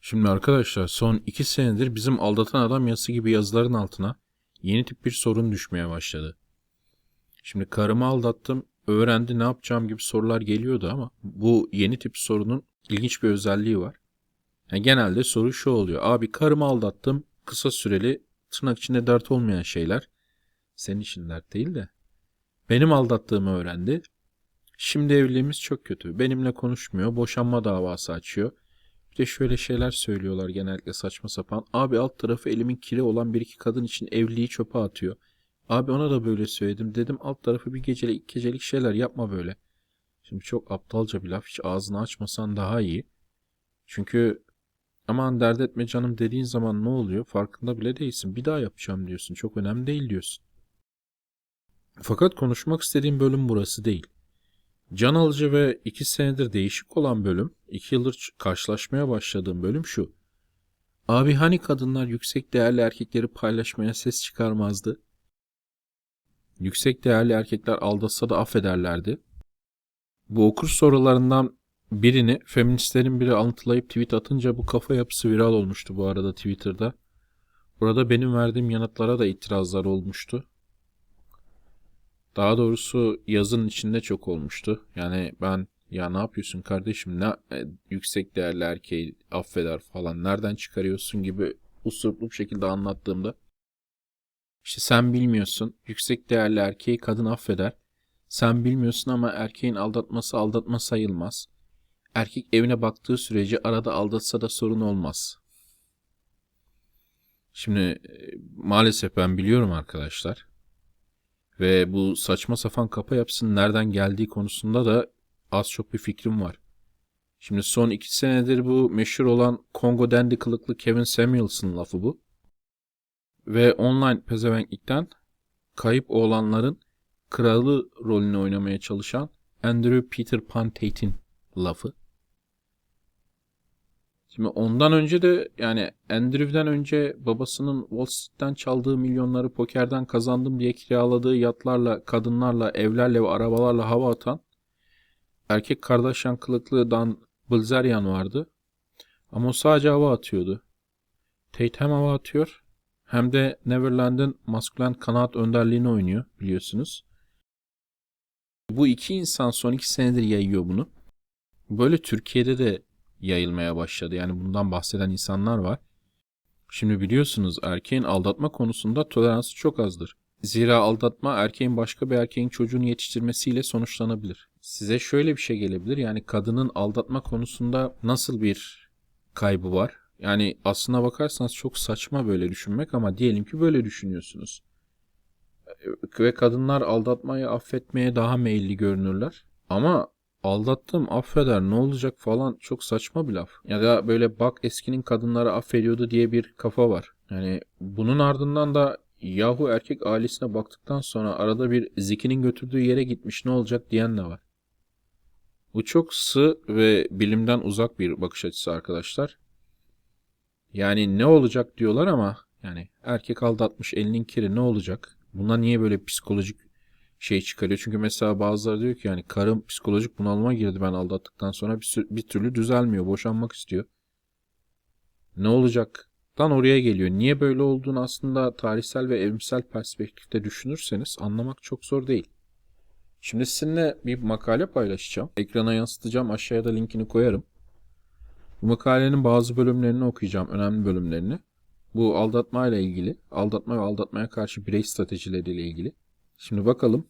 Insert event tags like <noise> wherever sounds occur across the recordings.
Şimdi arkadaşlar son iki senedir bizim aldatan adam yazısı gibi yazıların altına yeni tip bir sorun düşmeye başladı. Şimdi karımı aldattım, öğrendi ne yapacağım gibi sorular geliyordu ama bu yeni tip sorunun ilginç bir özelliği var. Yani genelde soru şu oluyor. Abi karımı aldattım, kısa süreli, tırnak içinde dert olmayan şeyler. Senin için dert değil de. Benim aldattığımı öğrendi. Şimdi evliliğimiz çok kötü. Benimle konuşmuyor, boşanma davası açıyor. De şöyle şeyler söylüyorlar genellikle saçma sapan. Abi alt tarafı elimin kiri olan bir iki kadın için evliliği çöpe atıyor. Abi ona da böyle söyledim. Dedim alt tarafı bir gecelik gecelik şeyler yapma böyle. Şimdi çok aptalca bir laf. Hiç ağzını açmasan daha iyi. Çünkü aman dert etme canım dediğin zaman ne oluyor? Farkında bile değilsin. Bir daha yapacağım diyorsun. Çok önemli değil diyorsun. Fakat konuşmak istediğim bölüm burası değil. Can alıcı ve iki senedir değişik olan bölüm, iki yıldır ç- karşılaşmaya başladığım bölüm şu. Abi hani kadınlar yüksek değerli erkekleri paylaşmaya ses çıkarmazdı? Yüksek değerli erkekler aldatsa da affederlerdi. Bu okur sorularından birini feministlerin biri alıntılayıp tweet atınca bu kafa yapısı viral olmuştu bu arada Twitter'da. Burada benim verdiğim yanıtlara da itirazlar olmuştu. Daha doğrusu yazın içinde çok olmuştu. Yani ben ya ne yapıyorsun kardeşim ne e, yüksek değerli erkeği affeder falan nereden çıkarıyorsun gibi usurplu bir şekilde anlattığımda işte sen bilmiyorsun yüksek değerli erkeği kadın affeder. Sen bilmiyorsun ama erkeğin aldatması aldatma sayılmaz. Erkek evine baktığı sürece arada aldatsa da sorun olmaz. Şimdi e, maalesef ben biliyorum arkadaşlar. Ve bu saçma sapan kafa yapısının nereden geldiği konusunda da az çok bir fikrim var. Şimdi son iki senedir bu meşhur olan Kongo Dandy kılıklı Kevin Samuels'ın lafı bu. Ve online pezevenklikten kayıp oğlanların kralı rolünü oynamaya çalışan Andrew Peter Pan Tate'in lafı. Şimdi ondan önce de yani Andrew'den önce babasının Wall Street'ten çaldığı milyonları pokerden kazandım diye kiraladığı yatlarla, kadınlarla, evlerle ve arabalarla hava atan erkek Kardashian kılıklı Dan Bilzerian vardı. Ama o sadece hava atıyordu. Tate hem hava atıyor hem de Neverland'ın maskülen kanaat önderliğini oynuyor biliyorsunuz. Bu iki insan son iki senedir yayıyor bunu. Böyle Türkiye'de de yayılmaya başladı. Yani bundan bahseden insanlar var. Şimdi biliyorsunuz erkeğin aldatma konusunda toleransı çok azdır. Zira aldatma erkeğin başka bir erkeğin çocuğunu yetiştirmesiyle sonuçlanabilir. Size şöyle bir şey gelebilir. Yani kadının aldatma konusunda nasıl bir kaybı var? Yani aslına bakarsanız çok saçma böyle düşünmek ama diyelim ki böyle düşünüyorsunuz. Ve kadınlar aldatmayı affetmeye daha meyilli görünürler. Ama aldattım affeder ne olacak falan çok saçma bir laf. Ya da böyle bak eskinin kadınları affediyordu diye bir kafa var. Yani bunun ardından da yahu erkek ailesine baktıktan sonra arada bir zikinin götürdüğü yere gitmiş ne olacak diyen de var. Bu çok sığ ve bilimden uzak bir bakış açısı arkadaşlar. Yani ne olacak diyorlar ama yani erkek aldatmış elinin kiri ne olacak? Buna niye böyle psikolojik şey çıkarıyor. Çünkü mesela bazıları diyor ki yani karım psikolojik bunalıma girdi ben aldattıktan sonra bir, bir türlü düzelmiyor. Boşanmak istiyor. Ne olacak? Dan oraya geliyor. Niye böyle olduğunu aslında tarihsel ve evrimsel perspektifte düşünürseniz anlamak çok zor değil. Şimdi sizinle bir makale paylaşacağım. Ekrana yansıtacağım. Aşağıya da linkini koyarım. Bu makalenin bazı bölümlerini okuyacağım. Önemli bölümlerini. Bu aldatma ile ilgili, aldatma ve aldatmaya karşı birey stratejileriyle ilgili. Şimdi bakalım.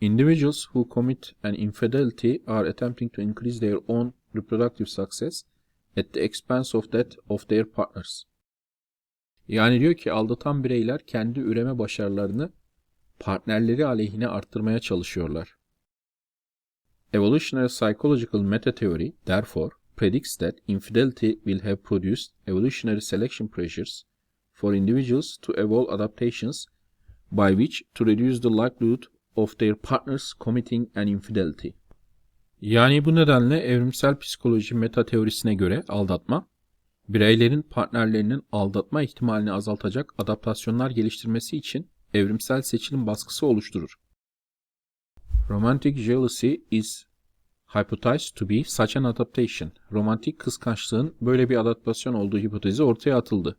Individuals who commit an infidelity are attempting to increase their own reproductive success at the expense of that of their partners. Yani diyor ki aldatan bireyler kendi üreme başarılarını partnerleri aleyhine arttırmaya çalışıyorlar. Evolutionary psychological meta theory therefore predicts that infidelity will have produced evolutionary selection pressures for individuals to evolve adaptations by which to reduce the likelihood of their partners committing an infidelity. Yani bu nedenle evrimsel psikoloji meta teorisine göre aldatma, bireylerin partnerlerinin aldatma ihtimalini azaltacak adaptasyonlar geliştirmesi için evrimsel seçilim baskısı oluşturur. Romantic jealousy is hypothesized to be such an adaptation. Romantik kıskançlığın böyle bir adaptasyon olduğu hipotezi ortaya atıldı.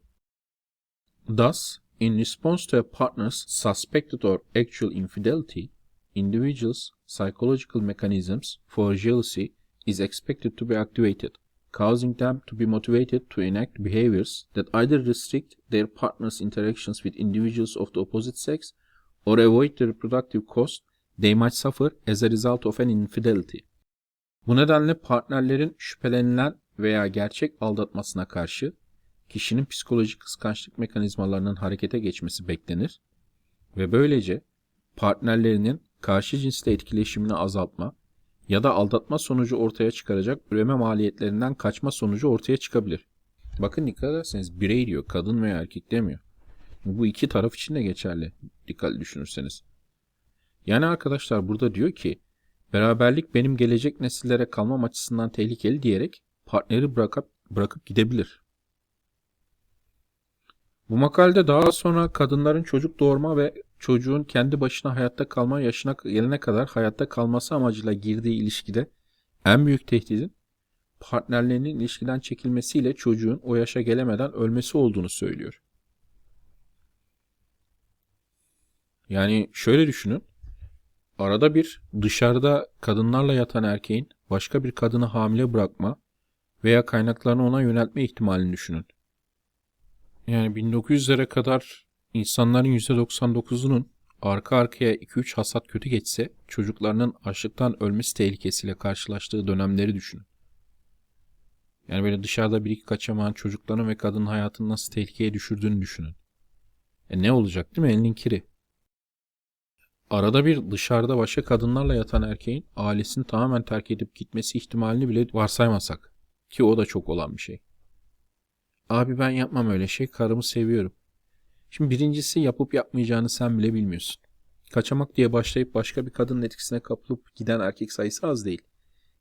Thus, in response to a partner's suspected or actual infidelity, individuals' psychological mechanisms for jealousy is expected to be activated, causing them to be motivated to enact behaviors that either restrict their partner's interactions with individuals of the opposite sex or avoid the reproductive cost they might suffer as a result of an infidelity. Bu nedenle partnerlerin şüphelenilen veya gerçek aldatmasına karşı kişinin psikolojik kıskançlık mekanizmalarının harekete geçmesi beklenir ve böylece partnerlerinin karşı cinsle etkileşimini azaltma ya da aldatma sonucu ortaya çıkaracak üreme maliyetlerinden kaçma sonucu ortaya çıkabilir. Bakın dikkat ederseniz birey diyor, kadın veya erkek demiyor. Bu iki taraf için de geçerli dikkatli düşünürseniz. Yani arkadaşlar burada diyor ki beraberlik benim gelecek nesillere kalmam açısından tehlikeli diyerek partneri bırakıp, bırakıp gidebilir. Bu makalede daha sonra kadınların çocuk doğurma ve çocuğun kendi başına hayatta kalma yaşına gelene kadar hayatta kalması amacıyla girdiği ilişkide en büyük tehdidin partnerlerinin ilişkiden çekilmesiyle çocuğun o yaşa gelemeden ölmesi olduğunu söylüyor. Yani şöyle düşünün. Arada bir dışarıda kadınlarla yatan erkeğin başka bir kadını hamile bırakma veya kaynaklarını ona yöneltme ihtimalini düşünün. Yani 1900'lere kadar insanların %99'unun arka arkaya 2-3 hasat kötü geçse çocuklarının açlıktan ölmesi tehlikesiyle karşılaştığı dönemleri düşünün. Yani böyle dışarıda bir iki kaçamağın çocukların ve kadının hayatını nasıl tehlikeye düşürdüğünü düşünün. E ne olacak değil mi? Elinin kiri. Arada bir dışarıda başka kadınlarla yatan erkeğin ailesini tamamen terk edip gitmesi ihtimalini bile varsaymasak. Ki o da çok olan bir şey. Abi ben yapmam öyle şey. Karımı seviyorum. Şimdi birincisi yapıp yapmayacağını sen bile bilmiyorsun. Kaçamak diye başlayıp başka bir kadının etkisine kapılıp giden erkek sayısı az değil.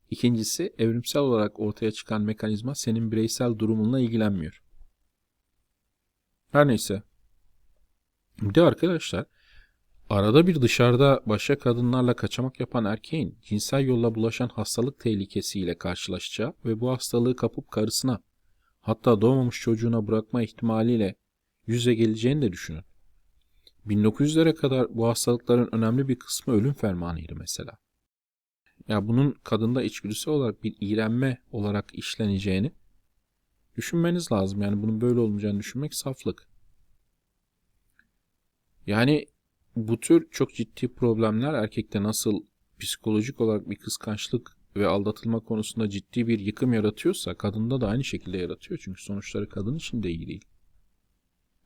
İkincisi evrimsel olarak ortaya çıkan mekanizma senin bireysel durumunla ilgilenmiyor. Her neyse. Bir de arkadaşlar arada bir dışarıda başka kadınlarla kaçamak yapan erkeğin cinsel yolla bulaşan hastalık tehlikesiyle karşılaşacağı ve bu hastalığı kapıp karısına hatta doğmamış çocuğuna bırakma ihtimaliyle yüze geleceğini de düşünün. 1900'lere kadar bu hastalıkların önemli bir kısmı ölüm fermanıydı mesela. Ya bunun kadında içgüdüsel olarak bir iğrenme olarak işleneceğini düşünmeniz lazım. Yani bunun böyle olmayacağını düşünmek saflık. Yani bu tür çok ciddi problemler erkekte nasıl psikolojik olarak bir kıskançlık ve aldatılma konusunda ciddi bir yıkım yaratıyorsa kadında da aynı şekilde yaratıyor. Çünkü sonuçları kadın için de iyi değil.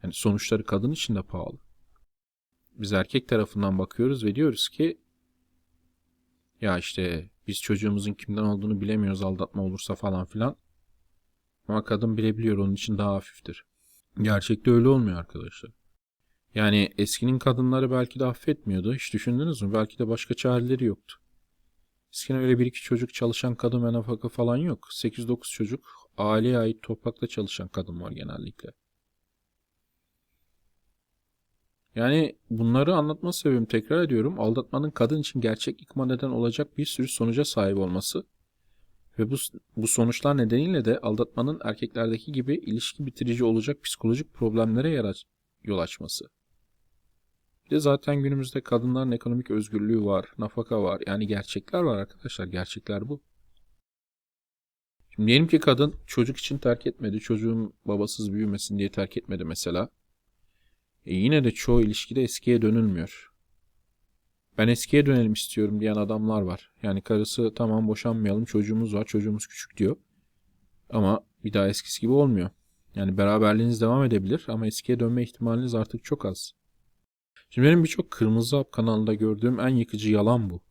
Yani sonuçları kadın için de pahalı. Biz erkek tarafından bakıyoruz ve diyoruz ki ya işte biz çocuğumuzun kimden olduğunu bilemiyoruz aldatma olursa falan filan. Ama kadın bilebiliyor onun için daha hafiftir. Gerçekte öyle olmuyor arkadaşlar. Yani eskinin kadınları belki de affetmiyordu. Hiç düşündünüz mü? Belki de başka çareleri yoktu. Eskiden öyle bir iki çocuk çalışan kadın ve nafaka falan yok. 8-9 çocuk aileye ait toprakta çalışan kadın var genellikle. Yani bunları anlatma sebebim tekrar ediyorum. Aldatmanın kadın için gerçek yıkma neden olacak bir sürü sonuca sahip olması. Ve bu, bu sonuçlar nedeniyle de aldatmanın erkeklerdeki gibi ilişki bitirici olacak psikolojik problemlere yol açması. De zaten günümüzde kadınların ekonomik özgürlüğü var, nafaka var. Yani gerçekler var arkadaşlar. Gerçekler bu. Şimdi diyelim ki kadın çocuk için terk etmedi. Çocuğun babasız büyümesin diye terk etmedi mesela. E yine de çoğu ilişkide eskiye dönülmüyor. Ben eskiye dönelim istiyorum diyen adamlar var. Yani karısı tamam boşanmayalım çocuğumuz var çocuğumuz küçük diyor. Ama bir daha eskisi gibi olmuyor. Yani beraberliğiniz devam edebilir ama eskiye dönme ihtimaliniz artık çok az. Şimdi benim birçok Kırmızı Hap kanalında gördüğüm en yıkıcı yalan bu.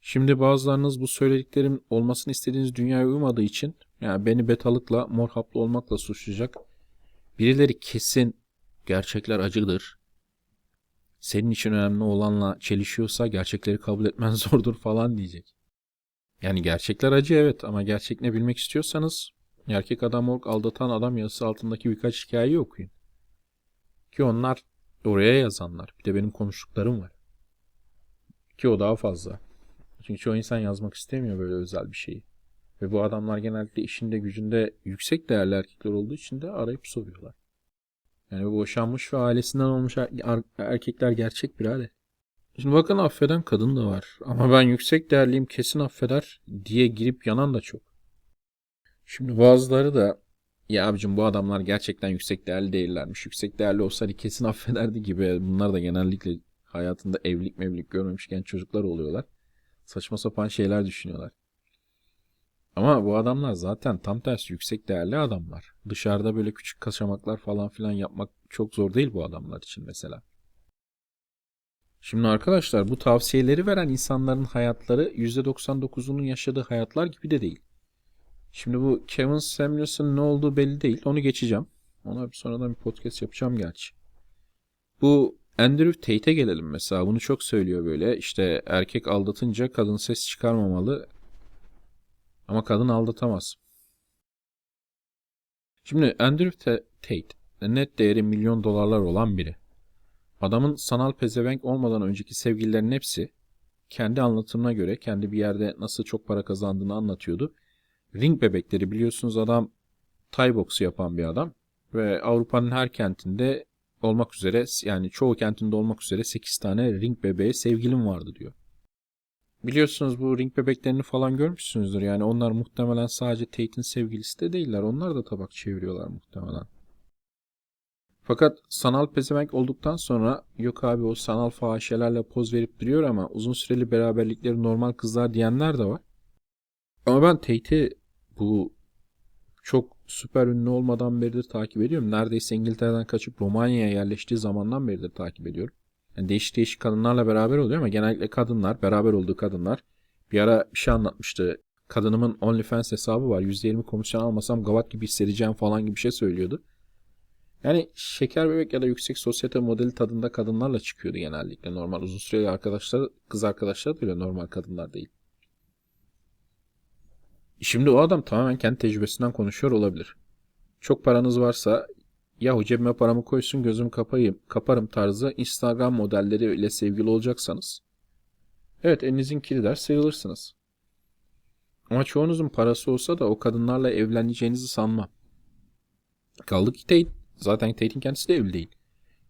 Şimdi bazılarınız bu söylediklerim olmasını istediğiniz dünyaya uymadığı için yani beni betalıkla mor haplı olmakla suçlayacak. Birileri kesin gerçekler acıdır. Senin için önemli olanla çelişiyorsa gerçekleri kabul etmen <laughs> zordur falan diyecek. Yani gerçekler acı evet ama gerçek ne bilmek istiyorsanız erkek adam ork aldatan adam yazısı altındaki birkaç hikayeyi okuyun. Ki onlar oraya yazanlar. Bir de benim konuştuklarım var. Ki o daha fazla. Çünkü çoğu insan yazmak istemiyor böyle özel bir şeyi. Ve bu adamlar genellikle işinde gücünde yüksek değerli erkekler olduğu için de arayıp soruyorlar. Yani boşanmış ve ailesinden olmuş er- er- erkekler gerçek birader. Şimdi bakın affeden kadın da var. Ama ben yüksek değerliyim kesin affeder diye girip yanan da çok. Şimdi bazıları da ya abicim bu adamlar gerçekten yüksek değerli değillermiş. Yüksek değerli olsaydı kesin affederdi gibi. Bunlar da genellikle hayatında evlilik mevlilik görmemiş genç çocuklar oluyorlar. Saçma sapan şeyler düşünüyorlar. Ama bu adamlar zaten tam tersi yüksek değerli adamlar. Dışarıda böyle küçük kaçamaklar falan filan yapmak çok zor değil bu adamlar için mesela. Şimdi arkadaşlar bu tavsiyeleri veren insanların hayatları %99'unun yaşadığı hayatlar gibi de değil. Şimdi bu Kevin Samuels'ın ne olduğu belli değil. Onu geçeceğim. Ona bir sonradan bir podcast yapacağım gerçi. Bu Andrew Tate'e gelelim mesela. Bunu çok söylüyor böyle. İşte erkek aldatınca kadın ses çıkarmamalı. Ama kadın aldatamaz. Şimdi Andrew Ta- Tate net değeri milyon dolarlar olan biri. Adamın sanal pezevenk olmadan önceki sevgililerin hepsi kendi anlatımına göre kendi bir yerde nasıl çok para kazandığını anlatıyordu. Ring bebekleri biliyorsunuz adam Thai boksu yapan bir adam ve Avrupa'nın her kentinde olmak üzere yani çoğu kentinde olmak üzere 8 tane ring bebeğe sevgilim vardı diyor. Biliyorsunuz bu ring bebeklerini falan görmüşsünüzdür. Yani onlar muhtemelen sadece Tate'in sevgilisi de değiller. Onlar da tabak çeviriyorlar muhtemelen. Fakat sanal pezevenk olduktan sonra yok abi o sanal fahişelerle poz verip duruyor ama uzun süreli beraberlikleri normal kızlar diyenler de var. Ama ben Tate'i bu çok süper ünlü olmadan beridir takip ediyorum. Neredeyse İngiltere'den kaçıp Romanya'ya yerleştiği zamandan beridir takip ediyorum. Yani değişik değişik kadınlarla beraber oluyor ama genellikle kadınlar, beraber olduğu kadınlar. Bir ara bir şey anlatmıştı. Kadınımın OnlyFans hesabı var. %20 komisyon almasam gavat gibi hissedeceğim falan gibi bir şey söylüyordu. Yani şeker bebek ya da yüksek sosyete modeli tadında kadınlarla çıkıyordu genellikle. Normal uzun süreli arkadaşlar, kız arkadaşlar da öyle normal kadınlar değil. Şimdi o adam tamamen kendi tecrübesinden konuşuyor olabilir. Çok paranız varsa yahu cebime paramı koysun gözümü kapayım, kaparım tarzı Instagram modelleriyle sevgili olacaksanız evet elinizin kiri der sayılırsınız. Ama çoğunuzun parası olsa da o kadınlarla evleneceğinizi sanmam. Kaldı ki Tate, zaten Tate'in kendisi de evli değil.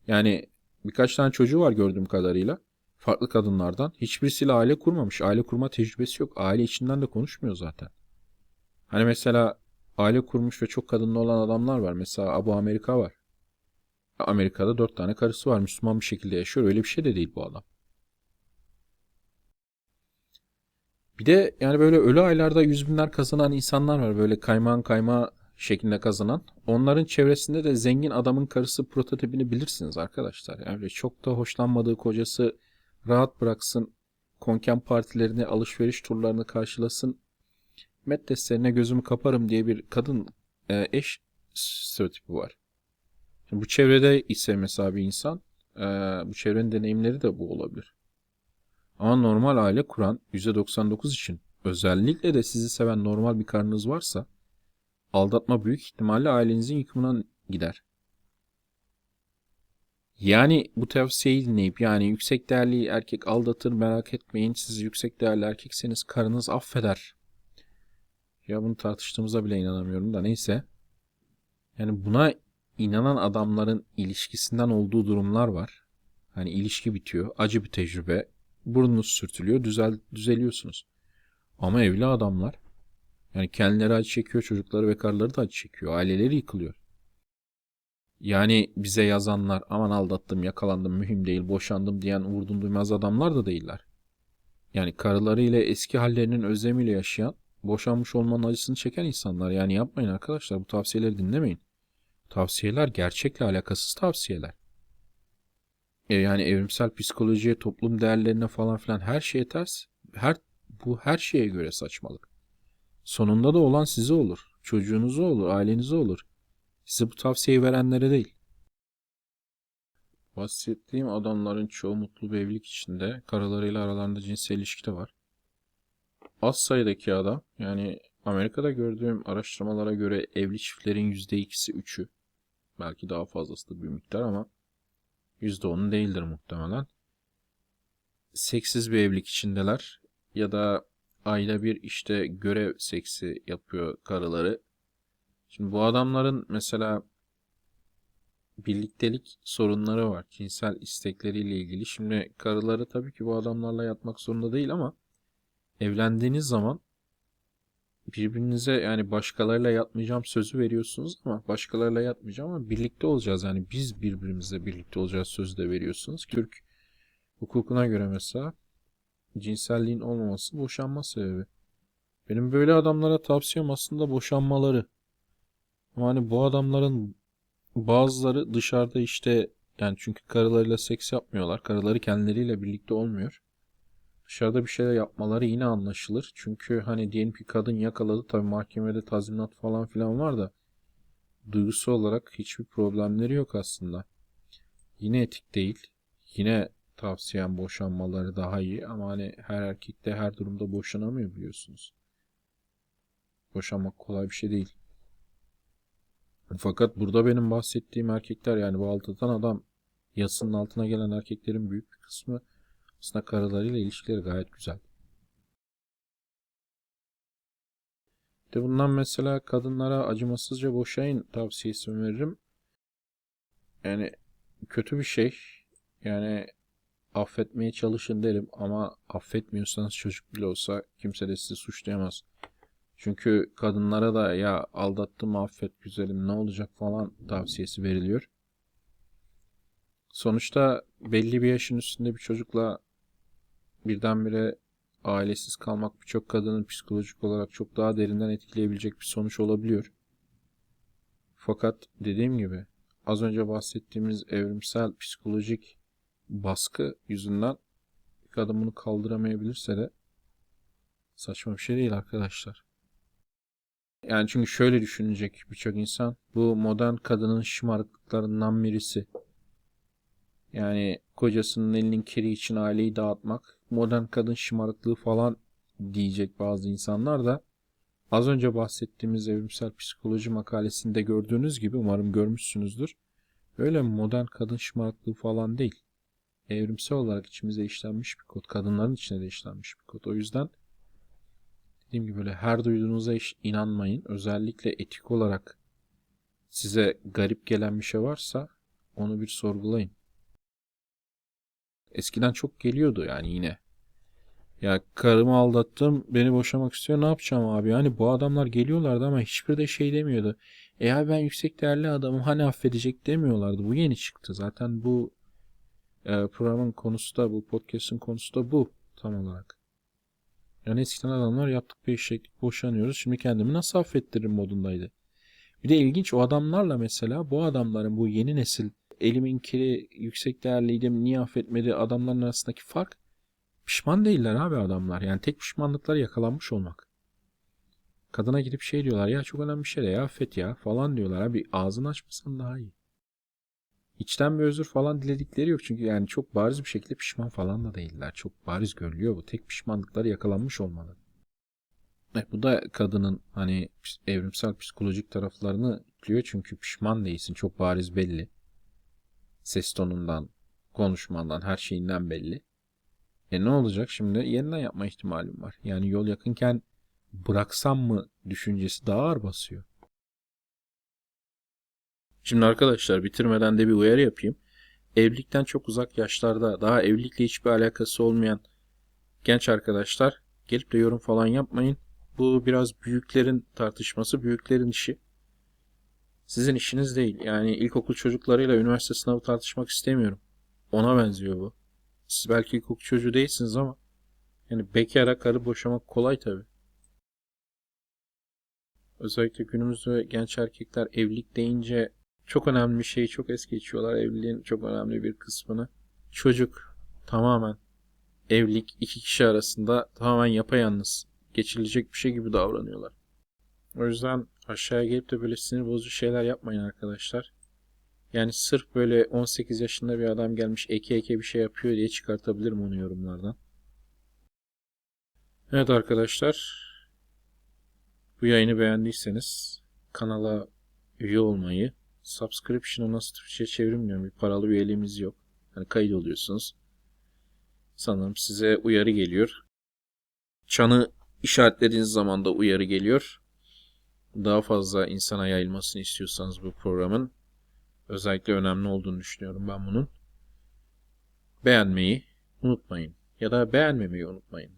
Yani birkaç tane çocuğu var gördüğüm kadarıyla. Farklı kadınlardan. Hiçbirisiyle aile kurmamış. Aile kurma tecrübesi yok. Aile içinden de konuşmuyor zaten. Hani mesela aile kurmuş ve çok kadınlı olan adamlar var. Mesela Abu Amerika var. Amerika'da dört tane karısı var. Müslüman bir şekilde yaşıyor. Öyle bir şey de değil bu adam. Bir de yani böyle ölü aylarda yüz binler kazanan insanlar var. Böyle kaymağın kaymağı şeklinde kazanan. Onların çevresinde de zengin adamın karısı prototipini bilirsiniz arkadaşlar. Yani çok da hoşlanmadığı kocası rahat bıraksın. Konken partilerini, alışveriş turlarını karşılasın. Met testlerine gözümü kaparım diye bir kadın e, eş stereotipi var. Şimdi bu çevrede ise mesela bir insan e, bu çevrenin deneyimleri de bu olabilir. Ama normal aile kuran %99 için özellikle de sizi seven normal bir karınız varsa aldatma büyük ihtimalle ailenizin yıkımına gider. Yani bu tavsiyeyi dinleyip yani yüksek değerli erkek aldatır merak etmeyin siz yüksek değerli erkekseniz karınız affeder. Ya bunu tartıştığımıza bile inanamıyorum da neyse. Yani buna inanan adamların ilişkisinden olduğu durumlar var. Hani ilişki bitiyor. Acı bir tecrübe. Burnunuz sürtülüyor. Düzel, düzeliyorsunuz. Ama evli adamlar yani kendileri acı çekiyor. Çocukları ve karıları da acı çekiyor. Aileleri yıkılıyor. Yani bize yazanlar aman aldattım, yakalandım, mühim değil, boşandım diyen vurdum duymaz adamlar da değiller. Yani karılarıyla eski hallerinin özlemiyle yaşayan, boşanmış olmanın acısını çeken insanlar. Yani yapmayın arkadaşlar bu tavsiyeleri dinlemeyin. Tavsiyeler gerçekle alakasız tavsiyeler. E yani evrimsel psikolojiye, toplum değerlerine falan filan her şeye ters. Her, bu her şeye göre saçmalık. Sonunda da olan size olur. Çocuğunuza olur, ailenize olur. Size bu tavsiyeyi verenlere değil. Bahsettiğim adamların çoğu mutlu bir evlilik içinde. Karılarıyla aralarında cinsel ilişki de var. Az sayıdaki adam yani Amerika'da gördüğüm araştırmalara göre evli çiftlerin %2'si 3'ü belki daha fazlası bir miktar ama %10'u değildir muhtemelen. Seksiz bir evlilik içindeler. ya da ayda bir işte görev seksi yapıyor karıları. Şimdi bu adamların mesela birliktelik sorunları var. Cinsel istekleriyle ilgili. Şimdi karıları tabii ki bu adamlarla yatmak zorunda değil ama evlendiğiniz zaman birbirinize yani başkalarıyla yatmayacağım sözü veriyorsunuz ama başkalarıyla yatmayacağım ama birlikte olacağız. Yani biz birbirimizle birlikte olacağız sözü de veriyorsunuz. Türk hukukuna göre mesela cinselliğin olmaması boşanma sebebi. Benim böyle adamlara tavsiyem aslında boşanmaları. Ama hani bu adamların bazıları dışarıda işte yani çünkü karılarıyla seks yapmıyorlar. Karıları kendileriyle birlikte olmuyor. Dışarıda bir şeyler yapmaları yine anlaşılır. Çünkü hani diyelim ki kadın yakaladı tabii mahkemede tazminat falan filan var da duygusu olarak hiçbir problemleri yok aslında. Yine etik değil. Yine tavsiyem boşanmaları daha iyi ama hani her erkek de her durumda boşanamıyor biliyorsunuz. Boşanmak kolay bir şey değil. Fakat burada benim bahsettiğim erkekler yani bu altıdan adam yasının altına gelen erkeklerin büyük bir kısmı aslında karılarıyla ilişkileri gayet güzel. De bundan mesela kadınlara acımasızca boşayın tavsiyesi veririm. Yani kötü bir şey. Yani affetmeye çalışın derim ama affetmiyorsanız çocuk bile olsa kimse de sizi suçlayamaz. Çünkü kadınlara da ya aldattım affet güzelim ne olacak falan tavsiyesi veriliyor. Sonuçta belli bir yaşın üstünde bir çocukla birdenbire ailesiz kalmak birçok kadının psikolojik olarak çok daha derinden etkileyebilecek bir sonuç olabiliyor. Fakat dediğim gibi az önce bahsettiğimiz evrimsel psikolojik baskı yüzünden bir kadın bunu kaldıramayabilirse de saçma bir şey değil arkadaşlar. Yani çünkü şöyle düşünecek birçok insan. Bu modern kadının şımarıklıklarından birisi. Yani kocasının elinin kiri için aileyi dağıtmak. Modern kadın şımarıklığı falan diyecek bazı insanlar da. Az önce bahsettiğimiz evrimsel psikoloji makalesinde gördüğünüz gibi umarım görmüşsünüzdür. Öyle modern kadın şımarıklığı falan değil. Evrimsel olarak içimize işlenmiş bir kod. Kadınların içine de işlenmiş bir kod. O yüzden dediğim gibi böyle her duyduğunuza hiç inanmayın. Özellikle etik olarak size garip gelen bir şey varsa onu bir sorgulayın. Eskiden çok geliyordu yani yine. Ya karımı aldattım beni boşamak istiyor ne yapacağım abi? Yani bu adamlar geliyorlardı ama hiçbir de şey demiyordu. E abi ben yüksek değerli adamım hani affedecek demiyorlardı. Bu yeni çıktı. Zaten bu e, programın konusu da bu podcast'ın konusu da bu tam olarak. Yani eskiden adamlar yaptık bir eşeklik boşanıyoruz. Şimdi kendimi nasıl affettiririm modundaydı. Bir de ilginç o adamlarla mesela bu adamların bu yeni nesil elimin kiri yüksek değerliydim niye affetmedi adamların arasındaki fark pişman değiller abi adamlar. Yani tek pişmanlıkları yakalanmış olmak. Kadına gidip şey diyorlar ya çok önemli bir şey de ya affet ya falan diyorlar abi ağzını açmasan daha iyi. İçten bir özür falan diledikleri yok çünkü yani çok bariz bir şekilde pişman falan da değiller. Çok bariz görülüyor bu. Tek pişmanlıkları yakalanmış olmalı. E, bu da kadının hani evrimsel psikolojik taraflarını yüklüyor çünkü pişman değilsin. Çok bariz belli. Ses tonundan, konuşmandan, her şeyinden belli. E ne olacak şimdi? Yeniden yapma ihtimalim var. Yani yol yakınken bıraksam mı düşüncesi daha ağır basıyor. Şimdi arkadaşlar bitirmeden de bir uyarı yapayım. Evlilikten çok uzak yaşlarda daha evlilikle hiçbir alakası olmayan genç arkadaşlar gelip de yorum falan yapmayın. Bu biraz büyüklerin tartışması, büyüklerin işi. Sizin işiniz değil. Yani ilkokul çocuklarıyla üniversite sınavı tartışmak istemiyorum. Ona benziyor bu. Siz belki ilkokul çocuğu değilsiniz ama yani bekara karı boşamak kolay tabi. Özellikle günümüzde genç erkekler evlilik deyince çok önemli bir şeyi çok es geçiyorlar. Evliliğin çok önemli bir kısmını. Çocuk tamamen evlilik iki kişi arasında tamamen yapayalnız geçilecek bir şey gibi davranıyorlar. O yüzden aşağıya gelip de böyle sinir bozucu şeyler yapmayın arkadaşlar. Yani sırf böyle 18 yaşında bir adam gelmiş eke eke bir şey yapıyor diye çıkartabilirim onu yorumlardan. Evet arkadaşlar. Bu yayını beğendiyseniz kanala üye olmayı, subscription'ı nasıl Türkçe'ye çevirmiyorum. Bir paralı üyeliğimiz yok. Hani kayıt oluyorsunuz. Sanırım size uyarı geliyor. çanı işaretlediğiniz zaman da uyarı geliyor. Daha fazla insana yayılmasını istiyorsanız bu programın özellikle önemli olduğunu düşünüyorum ben bunun. Beğenmeyi unutmayın ya da beğenmemeyi unutmayın.